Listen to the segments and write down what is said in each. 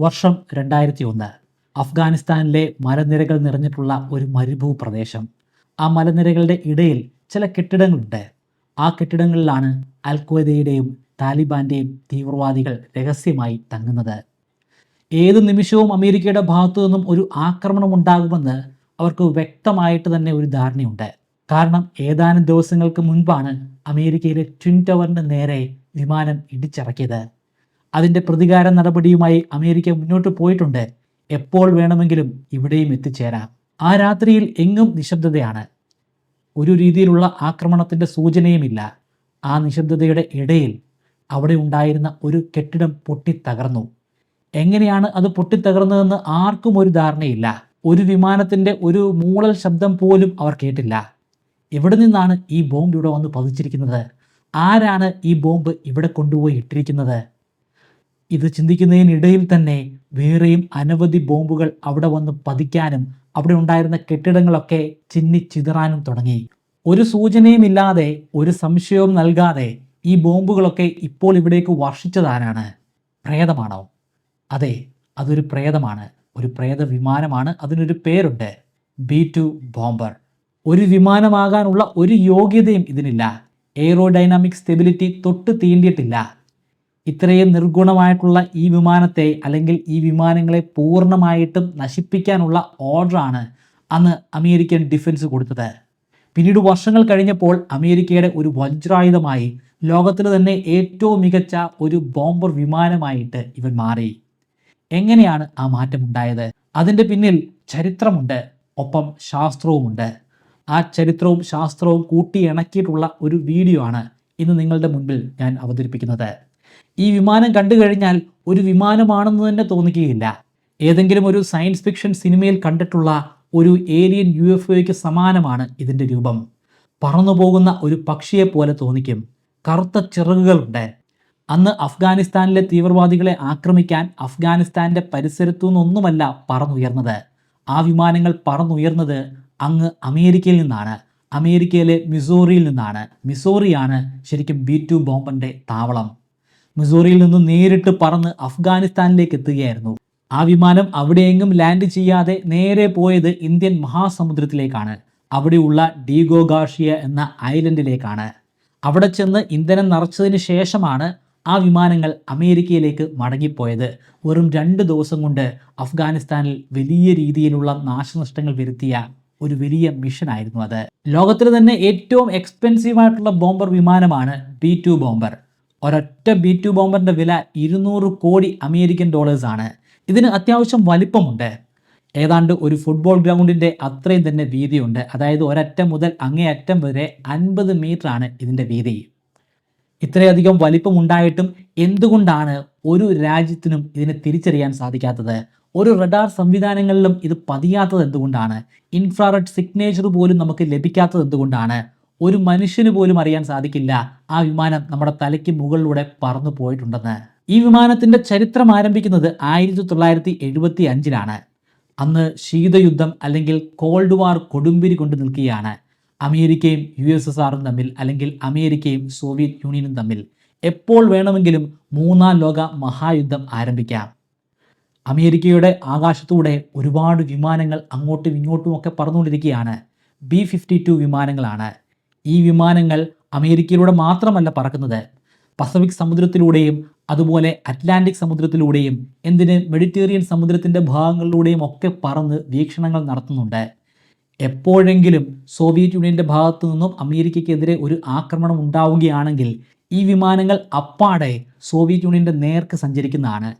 വർഷം രണ്ടായിരത്തി ഒന്ന് അഫ്ഗാനിസ്ഥാനിലെ മലനിരകൾ നിറഞ്ഞിട്ടുള്ള ഒരു മരുഭൂ പ്രദേശം. ആ മലനിരകളുടെ ഇടയിൽ ചില കെട്ടിടങ്ങളുണ്ട്. ആ കെട്ടിടങ്ങളിലാണ് അൽ ഖ്വയ്ദയുടെയും താലിബാന്റെയും തീവ്രവാദികൾ രഹസ്യമായി തങ്ങുന്നത്. ഏത് നിമിഷവും അമേരിക്കയുടെ ഭാഗത്തു നിന്നും ഒരു ആക്രമണം ഉണ്ടാകുമെന്ന് അവർക്ക് വ്യക്തമായിട്ട് തന്നെ ഒരു ധാരണയുണ്ട്. കാരണം ഏതാനും ദിവസങ്ങൾക്ക് മുൻപാണ് അമേരിക്കയിലെ ട്വിൻ ടവറിന് നേരെ വിമാനം ഇടിച്ചിറക്കിയത്. അതിന്റെ പ്രതികാര നടപടിയുമായി അമേരിക്ക മുന്നോട്ട് പോയിട്ടുണ്ട്. എപ്പോൾ വേണമെങ്കിലും ഇവിടെയും എത്തിച്ചേരാം. ആ രാത്രിയിൽ എങ്ങും നിശബ്ദതയാണ്. ഒരു രീതിയിലുള്ള ആക്രമണത്തിന്റെ സൂചനയുമില്ല. ആ നിശബ്ദതയുടെ ഇടയിൽ അവിടെ ഉണ്ടായിരുന്ന ഒരു കെട്ടിടം പൊട്ടിത്തകർന്നു. എങ്ങനെയാണ് അത് പൊട്ടിത്തകർന്നതെന്ന് ആർക്കും ഒരു ധാരണയില്ല. ഒരു വിമാനത്തിന്റെ ഒരു മൂളൽ ശബ്ദം പോലും അവർ കേട്ടില്ല. എവിടെ നിന്നാണ് ഈ ബോംബ് ഇവിടെ വന്ന് പതിച്ചിരിക്കുന്നത്? ആരാണ് ഈ ബോംബ് ഇവിടെ കൊണ്ടുപോയി ഇട്ടിരിക്കുന്നത്? ഇത് ചിന്തിക്കുന്നതിനിടയിൽ തന്നെ വേറെയും അനവധി ബോംബുകൾ അവിടെ വന്ന് പതിക്കാനും അവിടെ ഉണ്ടായിരുന്ന കെട്ടിടങ്ങളൊക്കെ ചിന്നി ചിതറാനും തുടങ്ങി. ഒരു സൂചനയുമില്ലാതെ ഒരു സംശയവും നൽകാതെ ഈ ബോംബുകളൊക്കെ ഇപ്പോൾ ഇവിടേക്ക് വർഷിച്ചതാരാണ്? പ്രേതമാണോ? അതെ അതൊരു പ്രേതമാണ്. ഒരു പ്രേത വിമാനമാണ്. അതിനൊരു പേരുണ്ട്. B two bomber. ഒരു വിമാനമാകാനുള്ള ഒരു യോഗ്യതയും ഇതിനില്ല. എയ്റോഡൈനാമിക് സ്റ്റെബിലിറ്റി തൊട്ട് തീണ്ടിയിട്ടില്ല. ഇത്രയും നിർഗുണമായിട്ടുള്ള ഈ വിമാനത്തെ അല്ലെങ്കിൽ ഈ വിമാനങ്ങളെ പൂർണമായിട്ടും നശിപ്പിക്കാനുള്ള ഓർഡറാണ് അന്ന് അമേരിക്കൻ ഡിഫൻസ് കൊടുത്തത്. പിന്നീട് വർഷങ്ങൾ കഴിഞ്ഞപ്പോൾ അമേരിക്കയുടെ ഒരു വജ്രായുധമായി ലോകത്തിലെ തന്നെ ഏറ്റവും മികച്ച ഒരു ബോംബർ വിമാനമായിട്ട് ഇവൻ മാറി. എങ്ങനെയാണ് ആ മാറ്റം ഉണ്ടായത് അതിന്റെ പിന്നിൽ ചരിത്രമുണ്ട് ഒപ്പം ശാസ്ത്രവുമുണ്ട്. ആ ചരിത്രവും ശാസ്ത്രവും കൂട്ടിയിണക്കിയിട്ടുള്ള ഒരു വീഡിയോ ആണ് ഇന്ന് നിങ്ങളുടെ മുൻപിൽ ഞാൻ അവതരിപ്പിക്കുന്നത്. ഈ വിമാനം കണ്ടു കഴിഞ്ഞാൽ ഒരു വിമാനമാണെന്ന് തന്നെ തോന്നിക്കുകയില്ല. ഏതെങ്കിലും ഒരു സയൻസ് ഫിക്ഷൻ സിനിമയിൽ കണ്ടിട്ടുള്ള ഒരു ഏലിയൻ യു എഫ് ഒയ്ക്ക് സമാനമാണ് ഇതിന്റെ രൂപം. പറന്നു പോകുന്ന ഒരു പക്ഷിയെ പോലെ തോന്നിക്കും. കറുത്ത ചിറകുകളുണ്ട്. അന്ന് അഫ്ഗാനിസ്ഥാനിലെ തീവ്രവാദികളെ ആക്രമിക്കാൻ അഫ്ഗാനിസ്ഥാന്റെ പരിസരത്തു നിന്നൊന്നുമല്ല പറന്നുയർന്നത്. ആ വിമാനങ്ങൾ പറന്നുയർന്നത് അങ്ങ് അമേരിക്കയിൽ നിന്നാണ്. അമേരിക്കയിലെ മിസോറിയിൽ നിന്നാണ്. മിസോറിയാണ് ശരിക്കും ബി ടു ബോംബന്റെ താവളം. മിസോറിയിൽ നിന്ന് നേരിട്ട് പറന്ന് അഫ്ഗാനിസ്ഥാനിലേക്ക് എത്തുകയായിരുന്നു. ആ വിമാനം അവിടെയെങ്ങും ലാൻഡ് ചെയ്യാതെ നേരെ പോയത് ഇന്ത്യൻ മഹാസമുദ്രത്തിലേക്കാണ്. അവിടെയുള്ള ഡീഗോ ഗാർഷിയ എന്ന ഐലൻഡിലേക്കാണ്. അവിടെ ചെന്ന് ഇന്ധനം നിറച്ചതിന് ശേഷമാണ് ആ വിമാനങ്ങൾ അമേരിക്കയിലേക്ക് മടങ്ങിപ്പോയത്. വെറും രണ്ട് ദിവസം കൊണ്ട് അഫ്ഗാനിസ്ഥാനിൽ വലിയ രീതിയിലുള്ള നാശനഷ്ടങ്ങൾ വരുത്തിയ ഒരു വലിയ മിഷനായിരുന്നു അത്. ലോകത്തിലെ തന്നെ ഏറ്റവും എക്സ്പെൻസീവ് ആയിട്ടുള്ള ബോംബർ വിമാനമാണ് ബി ടു ബോംബർ. ഒരൊറ്റ ബി ടു ബോംബറിന്റെ വില ഇരുന്നൂറ് കോടി അമേരിക്കൻ ഡോളേഴ്സ് ആണ്. ഇതിന് അത്യാവശ്യം വലിപ്പമുണ്ട്. ഏതാണ്ട് ഒരു ഫുട്ബോൾ ഗ്രൗണ്ടിന്റെ അത്രയും തന്നെ വീതിയുണ്ട്. അതായത് ഒരറ്റം മുതൽ അങ്ങേയറ്റം വരെ അൻപത് ആണ് ഇതിന്റെ വീതി. ഇത്രയധികം വലിപ്പമുണ്ടായിട്ടും എന്തുകൊണ്ടാണ് ഒരു രാജ്യത്തിനും ഇതിനെ തിരിച്ചറിയാൻ സാധിക്കാത്തത്? ഒരു റഡാർ സംവിധാനങ്ങളിലും ഇത് പതിയാത്തത് എന്തുകൊണ്ടാണ്? ഇൻഫ്രാറെഡ് സിഗ്നേച്ചർ പോലും നമുക്ക് ലഭിക്കാത്തത് എന്തുകൊണ്ടാണ്? ഒരു മനുഷ്യന് പോലും അറിയാൻ സാധിക്കില്ല ആ വിമാനം നമ്മുടെ തലയ്ക്ക് മുകളിലൂടെ പറന്നു പോയിട്ടുണ്ടെന്ന്. ഈ വിമാനത്തിന്റെ ചരിത്രം ആരംഭിക്കുന്നത് ആയിരത്തി തൊള്ളായിരത്തി എഴുപത്തി അഞ്ചിലാണ് അന്ന് ശീതയുദ്ധം അല്ലെങ്കിൽ കോൾഡ് വാർ കൊടുമ്പിരി കൊണ്ട് നിൽക്കുകയാണ്. അമേരിക്കയും യു എസ് എസ് ആറും തമ്മിൽ അല്ലെങ്കിൽ അമേരിക്കയും സോവിയറ്റ് യൂണിയനും തമ്മിൽ എപ്പോൾ വേണമെങ്കിലും മൂന്നാം ലോക മഹായുദ്ധം ആരംഭിക്കാം. അമേരിക്കയുടെ ആകാശത്തൂടെ ഒരുപാട് വിമാനങ്ങൾ അങ്ങോട്ടും ഇങ്ങോട്ടും ഒക്കെ പറന്നുകൊണ്ടിരിക്കുകയാണ്. ബി ഫിഫ്റ്റി ടു വിമാനങ്ങളാണ്. ഈ വിമാനങ്ങൾ അമേരിക്കയിലൂടെ മാത്രമല്ല പറക്കുന്നത്. പസഫിക് സമുദ്രത്തിലൂടെയും അതുപോലെ അറ്റ്ലാന്റിക് സമുദ്രത്തിലൂടെയും എന്തിന് മെഡിറ്റേറിയൻ സമുദ്രത്തിന്റെ ഭാഗങ്ങളിലൂടെയും ഒക്കെ പറന്ന് വീക്ഷണങ്ങൾ നടത്തുന്നുണ്ട്. എപ്പോഴെങ്കിലും സോവിയറ്റ് യൂണിയന്റെ ഭാഗത്തു നിന്നും അമേരിക്കയ്ക്കെതിരെ ഒരു ആക്രമണം ഉണ്ടാവുകയാണെങ്കിൽ ഈ വിമാനങ്ങൾ അപ്പാടെ സോവിയറ്റ് യൂണിയന്റെ നേർക്ക് സഞ്ചരിക്കുന്നതാണ്.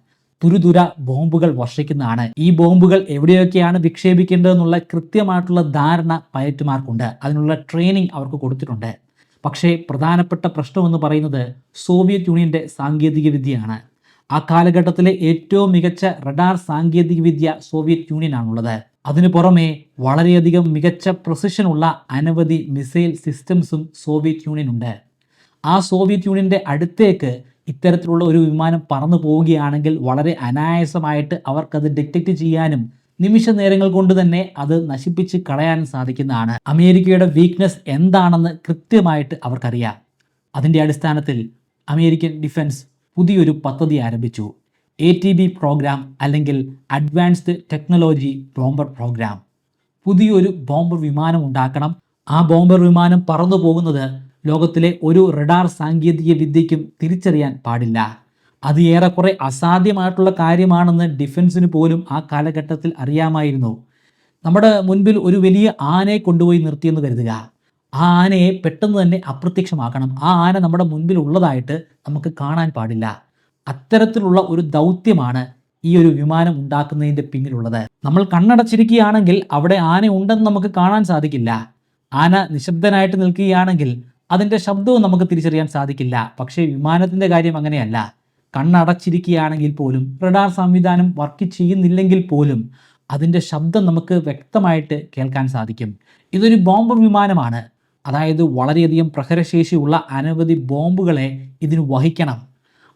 തുരുതുര ബോംബുകൾ വർഷിക്കുന്നതാണ്. ഈ ബോംബുകൾ എവിടെയൊക്കെയാണ് വിക്ഷേപിക്കേണ്ടതെന്നുള്ള കൃത്യമായിട്ടുള്ള ധാരണ പൈലറ്റുമാർക്കുണ്ട്. അതിനുള്ള ട്രെയിനിങ് അവർക്ക് കൊടുത്തിട്ടുണ്ട്. പക്ഷേ പ്രധാനപ്പെട്ട പ്രശ്നമെന്ന് പറയുന്നത് സോവിയറ്റ് യൂണിയന്റെ സാങ്കേതിക വിദ്യയാണ്. ആ കാലഘട്ടത്തിലെ ഏറ്റവും മികച്ച റഡാർ സാങ്കേതിക വിദ്യ സോവിയറ്റ് യൂണിയനാണുള്ളത്. അതിനു പുറമെ വളരെയധികം മികച്ച പ്രൊസിഷനുള്ള അനവധി മിസൈൽ സിസ്റ്റംസും സോവിയറ്റ് യൂണിയൻ ഉണ്ട് ആ സോവിയറ്റ് യൂണിയന്റെ അടുത്തേക്ക് ഇത്തരത്തിലുള്ള ഒരു വിമാനം പറന്നു പോവുകയാണെങ്കിൽ വളരെ അനായാസമായിട്ട് അവർക്കത് ഡിറ്റക്റ്റ് ചെയ്യാനും നിമിഷ നേരങ്ങൾ കൊണ്ട് തന്നെ അത് നശിപ്പിച്ച് കളയാനും സാധിക്കുന്നതാണ്. അമേരിക്കയുടെ വീക്ക്നെസ് എന്താണെന്ന് കൃത്യമായിട്ട് അവർക്കറിയാം. അതിന്റെ അടിസ്ഥാനത്തിൽ അമേരിക്കൻ ഡിഫൻസ് പുതിയൊരു പദ്ധതി ആരംഭിച്ചു. എ ടി ബി പ്രോഗ്രാം അല്ലെങ്കിൽ അഡ്വാൻസ്ഡ് ടെക്നോളജി ബോംബർ പ്രോഗ്രാം പുതിയൊരു ബോംബർ വിമാനം ഉണ്ടാക്കണം. ആ ബോംബർ വിമാനം പറന്നു പോകുന്നത് ലോകത്തിലെ ഒരു റഡാർ സാങ്കേതിക വിദ്യയ്ക്കും തിരിച്ചറിയാൻ പാടില്ല. അത് ഏറെക്കുറെ അസാധ്യമായിട്ടുള്ള കാര്യമാണെന്ന് ഡിഫൻസിന് പോലും ആ കാലഘട്ടത്തിൽ അറിയാമായിരുന്നു. നമ്മുടെ മുൻപിൽ ഒരു വലിയ ആനയെ കൊണ്ടുപോയി നിർത്തിയെന്ന് കരുതുക. ആ ആനയെ പെട്ടെന്ന് തന്നെ അപ്രത്യക്ഷമാക്കണം. ആ ആന നമ്മുടെ മുൻപിൽ ഉള്ളതായിട്ട് നമുക്ക് കാണാൻ പാടില്ല. അത്തരത്തിലുള്ള ഒരു ദൗത്യമാണ് ഈ ഒരു വിമാനം ഉണ്ടാക്കുന്നതിന്റെ പിന്നിലുള്ളത്. നമ്മൾ കണ്ണടച്ചിരിക്കുകയാണെങ്കിൽ അവിടെ ആന ഉണ്ടെന്ന് നമുക്ക് കാണാൻ സാധിക്കില്ല. ആന നിശബ്ദനായിട്ട് നിൽക്കുകയാണെങ്കിൽ അതിന്റെ ശബ്ദവും നമുക്ക് തിരിച്ചറിയാൻ സാധിക്കില്ല. പക്ഷേ വിമാനത്തിന്റെ കാര്യം അങ്ങനെയല്ല. കണ്ണടച്ചിരിക്കുകയാണെങ്കിൽ പോലും റഡാർ സംവിധാനം വർക്ക് ചെയ്യുന്നില്ലെങ്കിൽ പോലും അതിന്റെ ശബ്ദം നമുക്ക് വ്യക്തമായിട്ട് കേൾക്കാൻ സാധിക്കും. ഇതൊരു ബോംബ് വിമാനമാണ്. അതായത് വളരെയധികം പ്രഹരശേഷിയുള്ള അനവധി ബോംബുകളെ ഇതിന് വഹിക്കണം.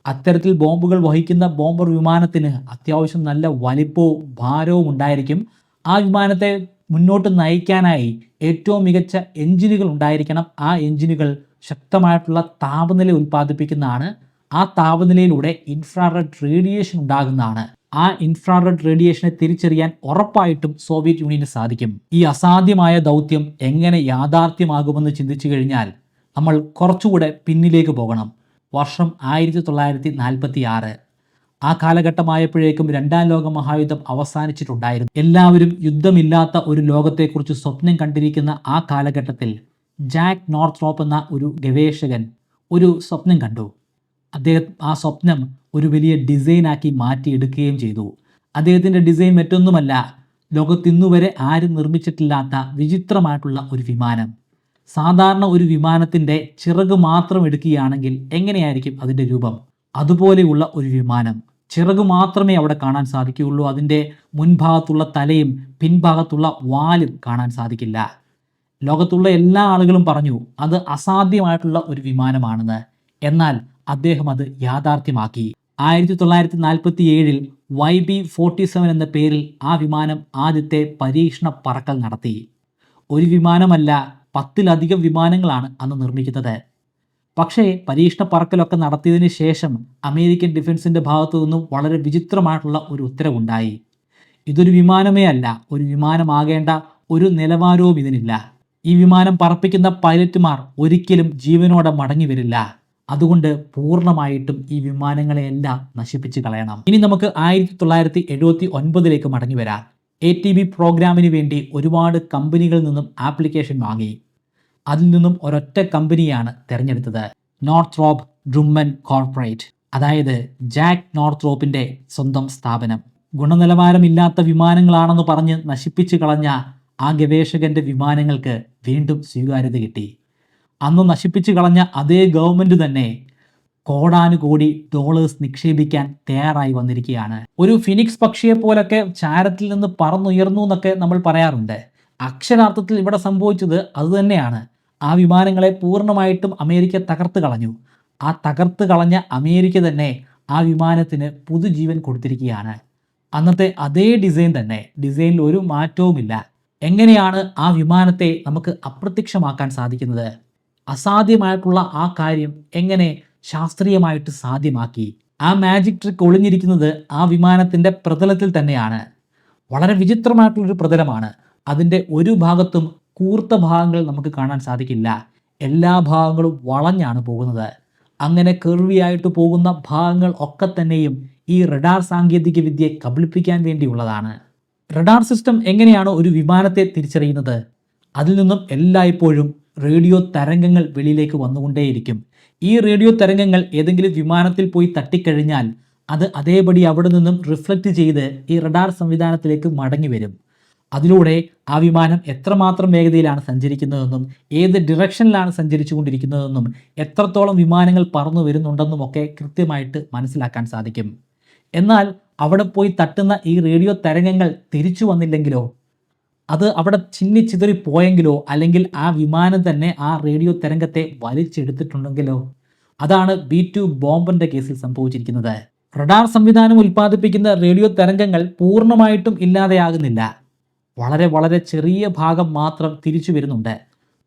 അത്തരത്തിൽ ബോംബുകൾ വഹിക്കുന്ന ബോംബർ വിമാനത്തിന് അത്യാവശ്യം നല്ല വലിപ്പവും ഭാരവും ഉണ്ടായിരിക്കും. ആ വിമാനത്തെ മുന്നോട്ട് നയിക്കാനായി ഏറ്റവും മികച്ച എഞ്ചിനുകൾ ഉണ്ടായിരിക്കണം. ആ എഞ്ചിനുകൾ ശക്തമായിട്ടുള്ള താപനില ഉൽപ്പാദിപ്പിക്കുന്നതാണ്. ആ താപനിലയിലൂടെ ഇൻഫ്രാറെഡ് റേഡിയേഷൻ ഉണ്ടാകുന്നതാണ്. ആ ഇൻഫ്രാറെഡ് റേഡിയേഷനെ തിരിച്ചറിയാൻ ഉറപ്പായിട്ടും സോവിയറ്റ് യൂണിയന് സാധിക്കും. ഈ അസാധ്യമായ ദൗത്യം എങ്ങനെ യാഥാർത്ഥ്യമാകുമെന്ന് ചിന്തിച്ചു കഴിഞ്ഞാൽ നമ്മൾ കുറച്ചുകൂടെ പിന്നിലേക്ക് പോകണം. വർഷം ആയിരത്തി തൊള്ളായിരത്തി നാൽപ്പത്തി ആറ് ആ കാലഘട്ടമായപ്പോഴേക്കും രണ്ടാം ലോക മഹായുദ്ധം അവസാനിച്ചിട്ടുണ്ടായിരുന്നു. എല്ലാവരും യുദ്ധമില്ലാത്ത ഒരു ലോകത്തെക്കുറിച്ച് സ്വപ്നം കണ്ടിരിക്കുന്ന ആ കാലഘട്ടത്തിൽ ജാക്ക് നോർത്ത്രോപ്പ് എന്ന ഒരു ഗവേഷകൻ ഒരു സ്വപ്നം കണ്ടു. അദ്ദേഹം ആ സ്വപ്നം ഒരു വലിയ ഡിസൈനാക്കി മാറ്റിയെടുക്കുകയും ചെയ്തു. അദ്ദേഹത്തിന്റെ ഡിസൈൻ മറ്റൊന്നുമല്ല ലോകത്തിന്നുവരെ ആരും നിർമ്മിച്ചിട്ടില്ലാത്ത വിചിത്രമായിട്ടുള്ള ഒരു വിമാനം. സാധാരണ ഒരു വിമാനത്തിന്റെ ചിറക് മാത്രം എടുക്കുകയാണെങ്കിൽ എങ്ങനെയായിരിക്കും അതിന്റെ രൂപം? അതുപോലെയുള്ള ഒരു വിമാനം. ചിറക് മാത്രമേ അവിടെ കാണാൻ സാധിക്കുകയുള്ളൂ. അതിന്റെ മുൻഭാഗത്തുള്ള തലയും പിൻഭാഗത്തുള്ള വാലും കാണാൻ സാധിക്കില്ല. ലോകത്തുള്ള എല്ലാ ആളുകളും പറഞ്ഞു അത് അസാധ്യമായിട്ടുള്ള ഒരു വിമാനമാണെന്ന്. എന്നാൽ അദ്ദേഹം അത് യാഥാർത്ഥ്യമാക്കി. ആയിരത്തി തൊള്ളായിരത്തി നാൽപ്പത്തി ഏഴിൽ വൈ ബി ഫോർട്ടി സെവൻ എന്ന പേരിൽ ആ വിമാനം ആദ്യത്തെ പരീക്ഷണ പറക്കൽ നടത്തി. ഒരു വിമാനമല്ല പത്തിലധികം വിമാനങ്ങളാണ് അന്ന് നിർമ്മിക്കുന്നത്. പക്ഷേ പരീക്ഷണ പറക്കലൊക്കെ നടത്തിയതിന് ശേഷം അമേരിക്കൻ ഡിഫൻസിന്റെ ഭാഗത്തു നിന്നും വളരെ വിചിത്രമായിട്ടുള്ള ഒരു ഉത്തരവുണ്ടായി. ഇതൊരു വിമാനമേ അല്ല ഒരു വിമാനമാകേണ്ട ഒരു നിലവാരവും ഇതിനില്ല. ഈ വിമാനം പറപ്പിക്കുന്ന പൈലറ്റുമാർ ഒരിക്കലും ജീവനോടെ മടങ്ങി വരില്ല. അതുകൊണ്ട് പൂർണമായിട്ടും ഈ വിമാനങ്ങളെയെല്ലാം നശിപ്പിച്ച് കളയണം. ഇനി നമുക്ക് ആയിരത്തി തൊള്ളായിരത്തി എഴുപത്തി ഒൻപതിലേക്ക് മടങ്ങി വരാം. എ ടി ബി പ്രോഗ്രാമിന് വേണ്ടി ഒരുപാട് കമ്പനികളിൽ നിന്നും ആപ്ലിക്കേഷൻ വാങ്ങി. അതിൽ നിന്നും ഒരൊറ്റ കമ്പനിയാണ് തിരഞ്ഞെടുത്തത്. നോർത്ത്രോപ്പ് ഡ്രുമ്മൻ കോർപ്പറേറ്റ് അതായത് ജാക്ക് നോർത്ത്രോപ്പിന്റെ സ്വന്തം സ്ഥാപനം. ഗുണനിലവാരമില്ലാത്ത വിമാനങ്ങളാണെന്ന് പറഞ്ഞ് നശിപ്പിച്ചു കളഞ്ഞ ആ ഗവേഷകന്റെ വിമാനങ്ങൾക്ക് വീണ്ടും സ്വീകാര്യത കിട്ടി. അന്ന് നശിപ്പിച്ചു കളഞ്ഞ അതേ ഗവൺമെന്റ് തന്നെ കോടാനുകോടി ഡോളേഴ്സ് നിക്ഷേപിക്കാൻ തയ്യാറായി വന്നിരിക്കുകയാണ്. ഒരു ഫിനിക്സ് പക്ഷിയെ പോലൊക്കെ ചാരത്തിൽ നിന്ന് പറന്നുയർന്നു എന്നൊക്കെ നമ്മൾ പറയാറുണ്ട്. അക്ഷരാർത്ഥത്തിൽ ഇവിടെ സംഭവിച്ചത് അതുതന്നെയാണ് ആ വിമാനങ്ങളെ പൂർണമായിട്ടും അമേരിക്ക തകർത്ത് കളഞ്ഞു. ആ തകർത്ത് കളഞ്ഞ അമേരിക്ക തന്നെ ആ വിമാനത്തിന് പുതുജീവൻ കൊടുത്തിരിക്കുകയാണ്. അന്നത്തെ അതേ ഡിസൈൻ തന്നെ. ഡിസൈനിൽ ഒരു മാറ്റവുമില്ല. എങ്ങനെയാണ് ആ വിമാനത്തെ നമുക്ക് അപ്രത്യക്ഷമാക്കാൻ സാധിക്കുന്നത്? അസാധ്യമായിട്ടുള്ള ആ കാര്യം എങ്ങനെ ശാസ്ത്രീയമായിട്ട് സാധ്യമാക്കി? ആ മാജിക് ട്രിക്ക് ഒളിഞ്ഞിരിക്കുന്നത് ആ വിമാനത്തിന്റെ പ്രതലത്തിൽ തന്നെയാണ്. വളരെ വിചിത്രമായിട്ടുള്ളൊരു പ്രതലമാണ്. അതിന്റെ ഒരു ഭാഗത്തും കൂർത്ത ഭാഗങ്ങൾ നമുക്ക് കാണാൻ സാധിക്കില്ല. എല്ലാ ഭാഗങ്ങളും വളഞ്ഞാണ് പോകുന്നത്. അങ്ങനെ കെർവിയായിട്ട് പോകുന്ന ഭാഗങ്ങൾ ഒക്കെ തന്നെയും ഈ റഡാർ സാങ്കേതിക വിദ്യയെ കബളിപ്പിക്കാൻ വേണ്ടിയുള്ളതാണ്. റഡാർ സിസ്റ്റം എങ്ങനെയാണ് ഒരു വിമാനത്തെ തിരിച്ചറിയുന്നത്? അതിൽ നിന്നും എല്ലായ്പ്പോഴും റേഡിയോ തരംഗങ്ങൾ വെളിയിലേക്ക് വന്നുകൊണ്ടേയിരിക്കും. ഈ റേഡിയോ തരംഗങ്ങൾ ഏതെങ്കിലും വിമാനത്തിൽ പോയി തട്ടിക്കഴിഞ്ഞാൽ അത് അതേപടി അവിടെ നിന്നും റിഫ്ലക്റ്റ് ചെയ്ത് ഈ റഡാർ സംവിധാനത്തിലേക്ക് മടങ്ങി വരും. അതിലൂടെ ആ വിമാനം എത്രമാത്രം വേഗതയിലാണ് സഞ്ചരിക്കുന്നതെന്നും ഏത് ഡിറക്ഷനിലാണ് സഞ്ചരിച്ചു കൊണ്ടിരിക്കുന്നതെന്നും എത്രത്തോളം വിമാനങ്ങൾ പറന്നു വരുന്നുണ്ടെന്നും ഒക്കെ കൃത്യമായിട്ട് മനസ്സിലാക്കാൻ സാധിക്കും. എന്നാൽ അവിടെ പോയി തട്ടുന്ന ഈ റേഡിയോ തരംഗങ്ങൾ തിരിച്ചു വന്നില്ലെങ്കിലോ? അത് അവിടെ ചിന്നി ചിതറി പോയെങ്കിലോ? അല്ലെങ്കിൽ ആ വിമാനം തന്നെ ആ റേഡിയോ തരംഗത്തെ വലിച്ചെടുത്തിട്ടുണ്ടെങ്കിലോ? അതാണ് ബി ടു ബോംബന്റെ കേസിൽ സംഭവിച്ചിരിക്കുന്നത്. റഡാർ സംവിധാനം ഉൽപ്പാദിപ്പിക്കുന്ന റേഡിയോ തരംഗങ്ങൾ പൂർണമായിട്ടും ഇല്ലാതെയാകുന്നില്ല. വളരെ വളരെ ചെറിയ ഭാഗം മാത്രം തിരിച്ചു വരുന്നുണ്ട്.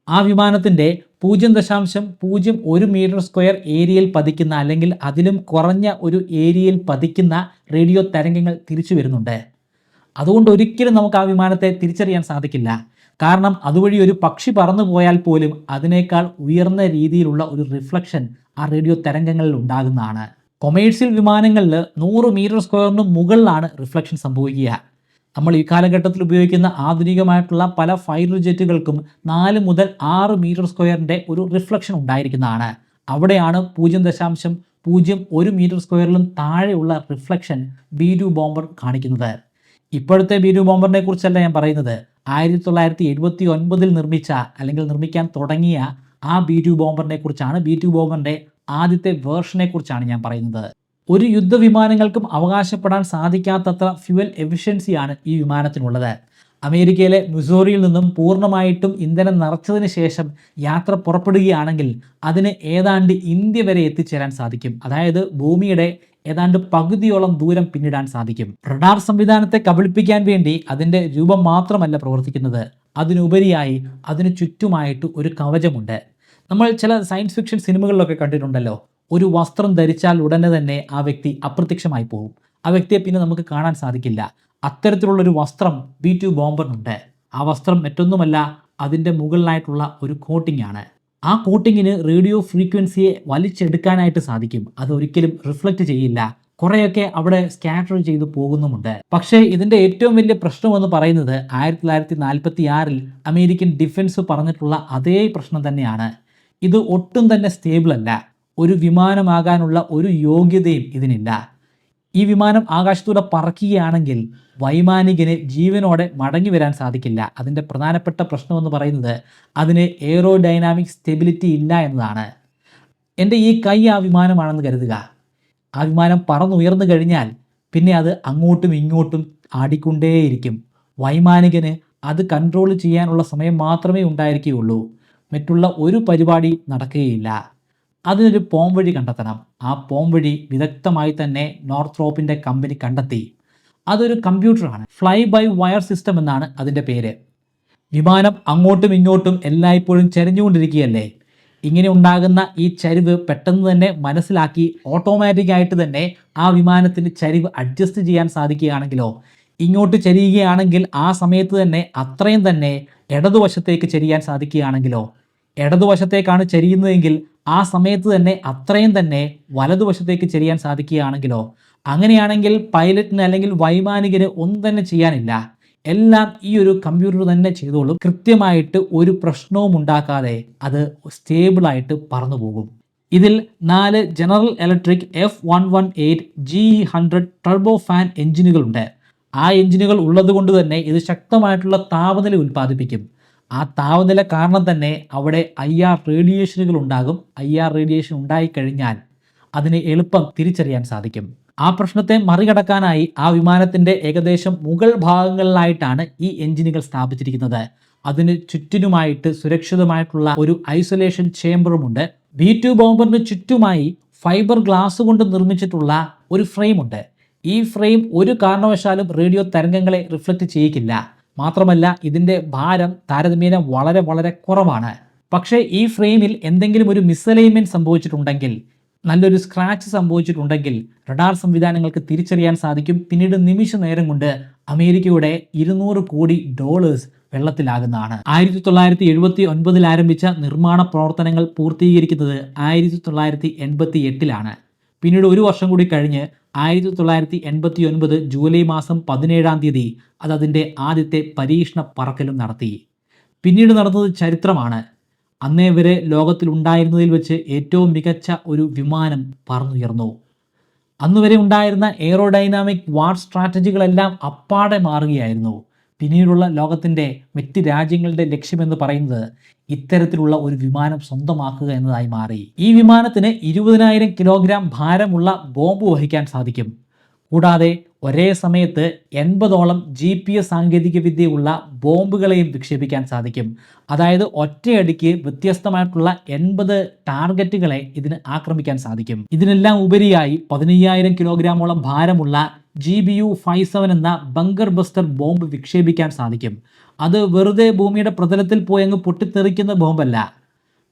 ആ വിമാനത്തിന്റെ പൂജ്യം ദശാംശം പൂജ്യം ഒരു മീറ്റർ സ്ക്വയർ ഏരിയയിൽ പതിക്കുന്ന അല്ലെങ്കിൽ അതിലും കുറഞ്ഞ ഒരു ഏരിയയിൽ പതിക്കുന്ന റേഡിയോ തരംഗങ്ങൾ തിരിച്ചു വരുന്നുണ്ട്. അതുകൊണ്ട് ഒരിക്കലും നമുക്ക് ആ വിമാനത്തെ തിരിച്ചറിയാൻ സാധിക്കില്ല. കാരണം അതുവഴി ഒരു പക്ഷി പറന്നു പോയാൽ പോലും അതിനേക്കാൾ ഉയർന്ന രീതിയിലുള്ള ഒരു റിഫ്ലക്ഷൻ ആ റേഡിയോ തരംഗങ്ങളിൽ ഉണ്ടാകുന്നതാണ്. കൊമേഴ്സ്യൽ വിമാനങ്ങളിൽ നൂറ് മീറ്റർ സ്ക്വയറിന് മുകളിലാണ് റിഫ്ലക്ഷൻ സംഭവിക്കുക. നമ്മൾ ഈ കാലഘട്ടത്തിൽ ഉപയോഗിക്കുന്ന ആധുനികമായിട്ടുള്ള പല ഫൈറ്റർ ജെറ്റുകൾക്കും നാല് മുതൽ ആറ് മീറ്റർ സ്ക്വയറിന്റെ ഒരു റിഫ്ലക്ഷൻ ഉണ്ടായിരിക്കുന്നതാണ്. അവിടെയാണ് പൂജ്യം ദശാംശം പൂജ്യം ഒരു മീറ്റർ സ്ക്വയറിലും താഴെയുള്ള റിഫ്ലക്ഷൻ ബി ടു ബോംബർ കാണിക്കുന്നത്. ഇപ്പോഴത്തെ ബി ടു ബോംബറിനെ കുറിച്ചല്ല ഞാൻ പറയുന്നത്. ആയിരത്തി തൊള്ളായിരത്തി എഴുപത്തി ഒൻപതിൽ നിർമ്മിച്ച അല്ലെങ്കിൽ നിർമ്മിക്കാൻ തുടങ്ങിയ ആ ബി ടു ബോംബറിനെ കുറിച്ചാണ് ബി ടു ബോംബറിന്റെ ആദ്യത്തെ വേർഷനെ കുറിച്ചാണ് ഞാൻ പറയുന്നത്. ഒരു യുദ്ധവിമാനങ്ങൾക്കും അവകാശപ്പെടാൻ സാധിക്കാത്തത്ര ഫ്യുവൽ എഫിഷ്യൻസിയാണ് ഈ വിമാനത്തിനുള്ളത്. അമേരിക്കയിലെ മിസോറിയിൽ നിന്നും പൂർണമായിട്ടും ഇന്ധനം നിറച്ചതിന് ശേഷം യാത്ര പുറപ്പെടുകയാണെങ്കിൽ അതിന് ഏതാണ്ട് ഇന്ത്യ വരെ എത്തിച്ചേരാൻ സാധിക്കും. അതായത് ഭൂമിയുടെ ഏതാണ്ട് പകുതിയോളം ദൂരം പിന്നിടാൻ സാധിക്കും. റഡാർ സംവിധാനത്തെ കബളിപ്പിക്കാൻ വേണ്ടി അതിന്റെ രൂപം മാത്രമല്ല പ്രവർത്തിക്കുന്നത്. അതിനുപരിയായി അതിനു ചുറ്റുമായിട്ട് ഒരു കവചമുണ്ട്. നമ്മൾ ചില സയൻസ് ഫിക്ഷൻ സിനിമകളിലൊക്കെ കണ്ടിട്ടുണ്ടല്ലോ. ഒരു വസ്ത്രം ധരിച്ചാൽ ഉടനെ തന്നെ ആ വ്യക്തി അപ്രത്യക്ഷമായി പോകും. ആ വ്യക്തിയെ പിന്നെ നമുക്ക് കാണാൻ സാധിക്കില്ല. അത്തരത്തിലുള്ളൊരു വസ്ത്രം ബി ടു ബോംബറിനുണ്ട്. ആ വസ്ത്രം മറ്റൊന്നുമല്ല അതിന്റെ മുകളിലായിട്ടുള്ള ഒരു കോട്ടിംഗ് ആണ്. ആ കോട്ടിങ്ങിന് റേഡിയോ ഫ്രീക്വൻസിയെ വലിച്ചെടുക്കാനായിട്ട് സാധിക്കും. അത് ഒരിക്കലും റിഫ്ലക്റ്റ് ചെയ്യില്ല. കുറേയൊക്കെ അവിടെ സ്കാറ്റർ ചെയ്തു പോകുന്നുമുണ്ട്. പക്ഷേ ഇതിന്റെ ഏറ്റവും വലിയ പ്രശ്നമെന്ന് പറയുന്നത് ആയിരത്തി തൊള്ളായിരത്തി നാൽപ്പത്തി ആറിൽ അമേരിക്കൻ ഡിഫൻസ് പറഞ്ഞിട്ടുള്ള അതേ പ്രശ്നം തന്നെയാണ്. ഇത് ഒട്ടും തന്നെ സ്റ്റേബിൾ അല്ല. ഒരു വിമാനമാകാനുള്ള ഒരു യോഗ്യതയും ഇതിനില്ല. ഈ വിമാനം ആകാശത്തൂടെ പറക്കുകയാണെങ്കിൽ വൈമാനികന് ജീവനോടെ മടങ്ങി വരാൻ സാധിക്കില്ല. അതിന്റെ പ്രധാനപ്പെട്ട പ്രശ്നമെന്ന് പറയുന്നത് അതിന് എയറോഡൈനാമിക് സ്റ്റെബിലിറ്റി ഇല്ല എന്നതാണ്. എന്റെ ഈ കൈ ആ വിമാനമാണെന്ന് കരുതുക. ആ വിമാനം പറന്നുയർന്നു കഴിഞ്ഞാൽ പിന്നെ അത് അങ്ങോട്ടും ഇങ്ങോട്ടും ആടിക്കൊണ്ടേയിരിക്കും. വൈമാനികന് അത് കൺട്രോൾ ചെയ്യാനുള്ള സമയം മാത്രമേ ഉണ്ടായിരിക്കുകയുള്ളൂ. മറ്റുള്ള ഒരു പരിപാടി നടക്കുകയില്ല. അതിനൊരു പോം വഴി കണ്ടെത്തണം. ആ പോം വഴി വിദഗ്ധമായി തന്നെ നോർത്ത്രോപ്പിന്റെ കമ്പനി കണ്ടെത്തി. അതൊരു കമ്പ്യൂട്ടറാണ്. ഫ്ലൈ ബൈ വയർ സിസ്റ്റം എന്നാണ് അതിന്റെ പേര്. വിമാനം അങ്ങോട്ടും ഇങ്ങോട്ടും എല്ലായ്പ്പോഴും ചരിഞ്ഞുകൊണ്ടിരിക്കുകയല്ലേ? ഇങ്ങനെ ഉണ്ടാകുന്ന ഈ ചരിവ് പെട്ടെന്ന് തന്നെ മനസ്സിലാക്കി ഓട്ടോമാറ്റിക്കായിട്ട് തന്നെ ആ വിമാനത്തിന് ചരിവ് അഡ്ജസ്റ്റ് ചെയ്യാൻ സാധിക്കുകയാണെങ്കിലോ? ഇങ്ങോട്ട് ചരിയുകയാണെങ്കിൽ ആ സമയത്ത് തന്നെ അത്രയും തന്നെ ഇടതുവശത്തേക്ക് ചരിയാൻ സാധിക്കുകയാണെങ്കിലോ? ഇടതുവശത്തേക്കാണ് ചരിയുന്നതെങ്കിൽ ആ സമയത്ത് തന്നെ അത്രയും തന്നെ വലതുവശത്തേക്ക് ചെരിയാൻ സാധിക്കുകയാണെങ്കിലോ? അങ്ങനെയാണെങ്കിൽ പൈലറ്റിന് അല്ലെങ്കിൽ വൈമാനികന് ഒന്നും തന്നെ ചെയ്യാനില്ല. എല്ലാം ഈ ഒരു കമ്പ്യൂട്ടർ തന്നെ ചെയ്തോളും. കൃത്യമായിട്ട് ഒരു പ്രശ്നവും ഉണ്ടാക്കാതെ അത് സ്റ്റേബിളായിട്ട് പറന്നു പോകും. ഇതിൽ നാല് General Electric F one one eight G hundred turbofan എഞ്ചിനുകളുണ്ട്. ആ എഞ്ചിനുകൾ ഉള്ളതുകൊണ്ട് തന്നെ ഇത് ശക്തമായിട്ടുള്ള താപനില ഉൽപ്പാദിപ്പിക്കും. ആ താപനില കാരണം തന്നെ അവിടെ ഐ ആർ റേഡിയേഷനുകൾ ഉണ്ടാകും. ഐ ആർ റേഡിയേഷൻ ഉണ്ടായിക്കഴിഞ്ഞാൽ അതിനെ എളുപ്പം തിരിച്ചറിയാൻ സാധിക്കും. ആ പ്രശ്നത്തെ മറികടക്കാനായി ആ വിമാനത്തിന്റെ ഏകദേശം മുകൾ ഭാഗങ്ങളിലായിട്ടാണ് ഈ എഞ്ചിനുകൾ സ്ഥാപിച്ചിരിക്കുന്നത്. അതിന് ചുറ്റിനുമായിട്ട് സുരക്ഷിതമായിട്ടുള്ള ഒരു ഐസൊലേഷൻ ചേംബറുമുണ്ട്. ബി ടു ബോംബറിന് ചുറ്റുമായി ഫൈബർ ഗ്ലാസ് കൊണ്ട് നിർമ്മിച്ചിട്ടുള്ള ഒരു ഫ്രെയിമുണ്ട്. ഈ ഫ്രെയിം ഒരു കാരണവശാലും റേഡിയോ തരംഗങ്ങളെ റിഫ്ലക്റ്റ് ചെയ്യിക്കില്ല. മാത്രമല്ല ഇതിന്റെ ഭാരം താരതമ്യേന വളരെ വളരെ കുറവാണ്. പക്ഷേ ഈ ഫ്രെയിമിൽ എന്തെങ്കിലും ഒരു മിസ്അലൈൻമെന്റ് സംഭവിച്ചിട്ടുണ്ടെങ്കിൽ നല്ലൊരു സ്ക്രാച്ച് സംഭവിച്ചിട്ടുണ്ടെങ്കിൽ റഡാർ സംവിധാനങ്ങൾക്ക് തിരിച്ചറിയാൻ സാധിക്കും. പിന്നീട് നിമിഷ നേരം കൊണ്ട് അമേരിക്കയുടെ ഇരുന്നൂറ് കോടി ഡോളേഴ്സ് വെള്ളത്തിലാകുന്നതാണ്. ആയിരത്തി തൊള്ളായിരത്തി എഴുപത്തി ഒൻപതിൽ ആരംഭിച്ച നിർമ്മാണ പ്രവർത്തനങ്ങൾ പൂർത്തീകരിക്കുന്നത് ആയിരത്തി തൊള്ളായിരത്തി എൺപത്തി എട്ടിലാണ് പിന്നീട് ഒരു വർഷം കൂടി കഴിഞ്ഞ് ആയിരത്തി തൊള്ളായിരത്തി എൺപത്തി ഒൻപത് ജൂലൈ മാസം പതിനേഴാം തീയതി അത് അതിന്റെ ആദ്യത്തെ പരീക്ഷണ പറക്കലും നടത്തി. പിന്നീട് നടന്നത് ചരിത്രമാണ്. അന്നേ വരെ ലോകത്തിലുണ്ടായിരുന്നതിൽ വെച്ച് ഏറ്റവും മികച്ച ഒരു വിമാനം പറന്നുയർന്നു. അന്നുവരെ ഉണ്ടായിരുന്ന എയറോഡൈനാമിക് വാർ സ്ട്രാറ്റജികളെല്ലാം അപ്പാടെ മാറുകയായിരുന്നു. പിന്നീടുള്ള ലോകത്തിന്റെ മറ്റ് രാജ്യങ്ങളുടെ ലക്ഷ്യമെന്ന് പറയുന്നത് ഇത്തരത്തിലുള്ള ഒരു വിമാനം സ്വന്തമാക്കുക എന്നതായി മാറി. ഈ വിമാനത്തിന് ഇരുപതിനായിരം കിലോഗ്രാം ഭാരമുള്ള ബോംബ് വഹിക്കാൻ സാധിക്കും. കൂടാതെ ഒരേ സമയത്ത് എൺപതോളം ജി പി എസ് സാങ്കേതികവിദ്യയുള്ള ബോംബുകളെയും വിക്ഷേപിക്കാൻ സാധിക്കും. അതായത് ഒറ്റയടിക്ക് വ്യത്യസ്തമായിട്ടുള്ള എൺപത് ടാർഗറ്റുകളെ ഇതിന് ആക്രമിക്കാൻ സാധിക്കും. ഇതിനെല്ലാം ഉപരിയായി പതിനയ്യായിരം കിലോഗ്രാമോളം ഭാരമുള്ള G B U five seven എന്ന ബങ്കർ ബസ്റ്റർ ബോംബ് വിക്ഷേപിക്കാൻ സാധിക്കും. അത് വെറുതെ ഭൂമിയുടെ പ്രതലത്തിൽ പോയി അങ്ങ് പൊട്ടിത്തെറിക്കുന്ന ബോംബല്ല.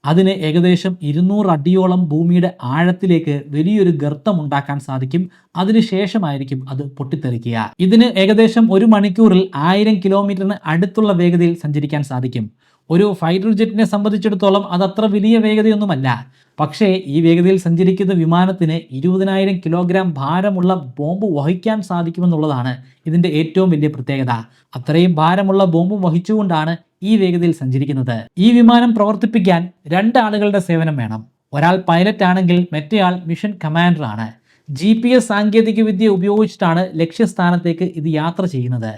അതിന് ഏകദേശം ഇരുന്നൂറ് അടിയോളം ഭൂമിയുടെ ആഴത്തിലേക്ക് വലിയൊരു ഗർത്തം ഉണ്ടാക്കാൻ സാധിക്കും. അതിനുശേഷമായിരിക്കും അത് പൊട്ടിത്തെറിക്കുക. ഇതിന് ഏകദേശം ഒരു മണിക്കൂറിൽ ആയിരം കിലോമീറ്ററിന് അടുത്തുള്ള വേഗതയിൽ സഞ്ചരിക്കാൻ സാധിക്കും. ഒരു ഫൈറ്റർ ജെറ്റിനെ സംബന്ധിച്ചിടത്തോളം അത് അത്ര വലിയ വേഗതയൊന്നുമല്ല. പക്ഷേ ഈ വേഗതയിൽ സഞ്ചരിക്കുന്ന വിമാനത്തിന് ഇരുപതിനായിരം കിലോഗ്രാം ഭാരമുള്ള ബോംബ് വഹിക്കാൻ സാധിക്കുമെന്നുള്ളതാണ് ഇതിന്റെ ഏറ്റവും വലിയ പ്രത്യേകത. അത്രയും ഭാരമുള്ള ബോംബ് വഹിച്ചുകൊണ്ടാണ് ഈ വേഗതയിൽ സഞ്ചരിക്കുന്നത്. ഈ വിമാനം പ്രവർത്തിപ്പിക്കാൻ രണ്ടാളുകളുടെ സേവനം വേണം. ഒരാൾ പൈലറ്റ് ആണെങ്കിൽ മറ്റേയാൾ മിഷൻ കമാൻഡർ ആണ് ജി പി എസ് സാങ്കേതികവിദ്യ ഉപയോഗിച്ചിട്ടാണ് ലക്ഷ്യസ്ഥാനത്തേക്ക് ഇത് യാത്ര ചെയ്യുന്നത്.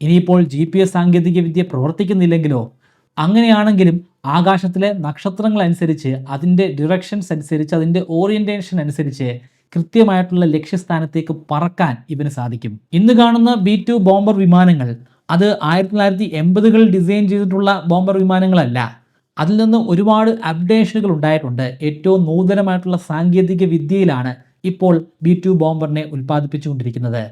ഇനിയിപ്പോൾ ജി പി എസ് സാങ്കേതികവിദ്യ പ്രവർത്തിക്കുന്നില്ലെങ്കിലോ അങ്ങനെയാണെങ്കിലും ആകാശത്തിലെ നക്ഷത്രങ്ങൾ അനുസരിച്ച് അതിന്റെ ഡിറക്ഷൻസ് അനുസരിച്ച് അതിന്റെ ഓറിയന്റേഷൻ അനുസരിച്ച് കൃത്യമായിട്ടുള്ള ലക്ഷ്യസ്ഥാനത്തേക്ക് പറക്കാൻ ഇവന് സാധിക്കും. ഇന്ന് കാണുന്ന ബി ടു ബോംബർ വിമാനങ്ങൾ അത് ആയിരത്തി തൊള്ളായിരത്തി എൺപതുകളിൽ ഡിസൈൻ ചെയ്തിട്ടുള്ള ബോംബർ വിമാനങ്ങളല്ല. അതിൽ നിന്ന് ഒരുപാട് അപ്ഡേഷനുകൾ ഉണ്ടായിട്ടുണ്ട്. ഏറ്റവും നൂതനമായിട്ടുള്ള സാങ്കേതിക വിദ്യയിലാണ് ഇപ്പോൾ ബി ടു ബോംബറിനെ ഉൽപ്പാദിപ്പിച്ചുകൊണ്ടിരിക്കുന്നത്.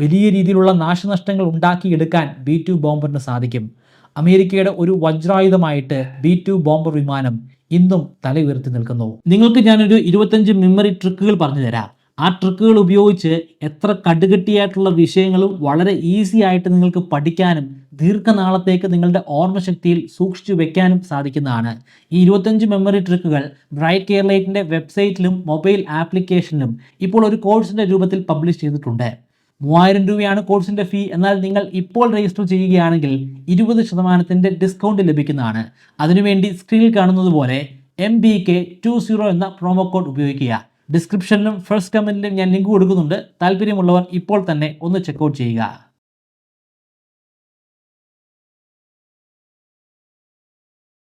വലിയ രീതിയിലുള്ള നാശനഷ്ടങ്ങൾ ഉണ്ടാക്കിയെടുക്കാൻ ബി ടു ബോംബറിന് സാധിക്കും. അമേരിക്കയുടെ ഒരു വജ്രായുധമായിട്ട് ബി ടു ബോംബർ വിമാനം ഇന്നും തല ഉയർത്തി നിൽക്കുന്നു. നിങ്ങൾക്ക് ഞാനൊരു ഇരുപത്തഞ്ച് മെമ്മറി ട്രിക്കുകൾ പറഞ്ഞു തരാം. ആ ട്രിക്കുകൾ ഉപയോഗിച്ച് എത്ര കടുകട്ടിയായിട്ടുള്ള വിഷയങ്ങളും വളരെ ഈസി ആയിട്ട് നിങ്ങൾക്ക് പഠിക്കാനും ദീർഘനാളത്തേക്ക് നിങ്ങളുടെ ഓർമ്മശക്തിയിൽ സൂക്ഷിച്ചു വെക്കാനും സാധിക്കുന്നതാണ്. ഈ ഇരുപത്തഞ്ച് മെമ്മറി ട്രിക്കുകൾ ബ്രൈറ്റ് കെയർലൈറ്റിന്റെ വെബ്സൈറ്റിലും മൊബൈൽ ആപ്ലിക്കേഷനിലും ഇപ്പോൾ ഒരു കോഴ്സിന്റെ രൂപത്തിൽ പബ്ലിഷ് ചെയ്തിട്ടുണ്ട്. മൂവായിരം രൂപയാണ് കോഴ്സിന്റെ ഫീ എന്നാൽ നിങ്ങൾ ഇപ്പോൾ രജിസ്റ്റർ ചെയ്യുകയാണെങ്കിൽ ഇരുപത് ശതമാനത്തിന്റെ ഡിസ്കൗണ്ട് ലഭിക്കുന്നതാണ്. അതിനുവേണ്ടി സ്ക്രീനിൽ കാണുന്നത് പോലെ M B K two zero എന്ന പ്രോമോ കോഡ് ഉപയോഗിക്കുക. ഡിസ്ക്രിപ്ഷനിലും ഫസ്റ്റ് കമന്റിലും ഞാൻ ലിങ്ക് കൊടുക്കുന്നുണ്ട്. താല്പര്യമുള്ളവർ ഇപ്പോൾ തന്നെ ഒന്ന് ചെക്കൗട്ട് ചെയ്യുക.